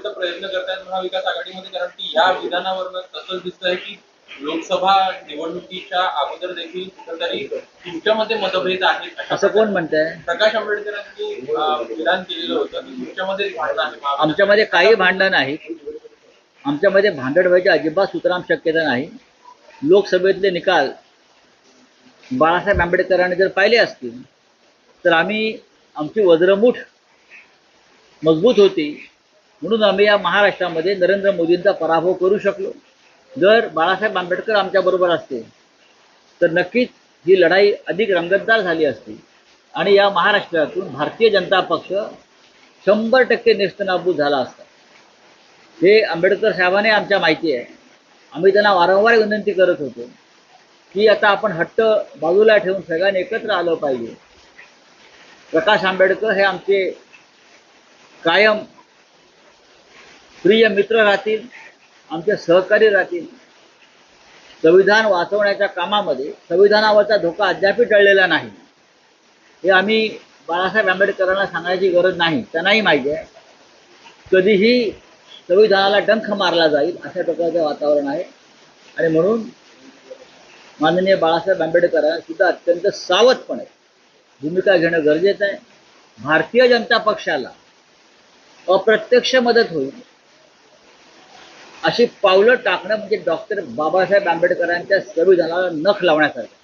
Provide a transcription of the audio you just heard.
करण्याचा प्रयत्न करतायत महाविकास आघाडीमध्ये कारण की या विधानावरनं तसंच दिसतंय की लोकसभा निवडणुकीच्या अगोदर देखील कुठेतरी तुमच्यामध्ये मतभेद आहेत. असं कोण म्हणतंय? प्रकाश आंबेडकरांनी विधान केलेलं होतं. की तुमच्यामध्ये भांडण आहे आमच्यामध्ये काही भांडण नाही. आमच्यामध्ये भांडण व्हायची अजिबात सुतराम शक्यता नाही. लोकसभेतले निकाल बाळासाहेब आंबेडकरांनी जर पाहिले असतील तर आम्ही आमची वज्रमूठ मजबूत होती. म्हणून आम्ही या महाराष्ट्रामध्ये नरेंद्र मोदींचा पराभव करू शकलो. जर बाळासाहेब आंबेडकर आमच्याबरोबर असते तर नक्कीच ही लढाई अधिक रंगतदार झाली असती. आणि या महाराष्ट्रातून भारतीय जनता पक्ष शंभर टक्के नेस्तनाबूत झाला असता. हे आंबेडकर साहेबांनी आमच्या माहिती आहे. आम्ही त्यांना वारंवार विनंती करत होतो की आता आपण हट्ट बाजूला ठेवून सगळ्यांनी एकत्र आलं पाहिजे. प्रकाश आंबेडकर हे आमचे कायम प्रिय मित्र राहतील आमचे सहकारी राहतील. संविधान वाचवण्याच्या कामामध्ये संविधानावरचा धोका अद्यापही टळलेला नाही. हे आम्ही बाळासाहेब आंबेडकरांना सांगायची गरज नाही त्यांनाही माहिती आहे. कधीही संविधानाला डंख मारला जाईल अशा प्रकारचं वातावरण आहे. आणि म्हणून माननीय बाळासाहेब आंबेडकरांना सुद्धा अत्यंत सावधपणे भूमिका घेणं गरजेचं आहे. भारतीय जनता पक्षाला अप्रत्यक्ष मदत होईल अशी पावलं टाकणं म्हणजे डॉक्टर बाबासाहेब आंबेडकरांच्या संविधानाला नख लावण्यासारखं.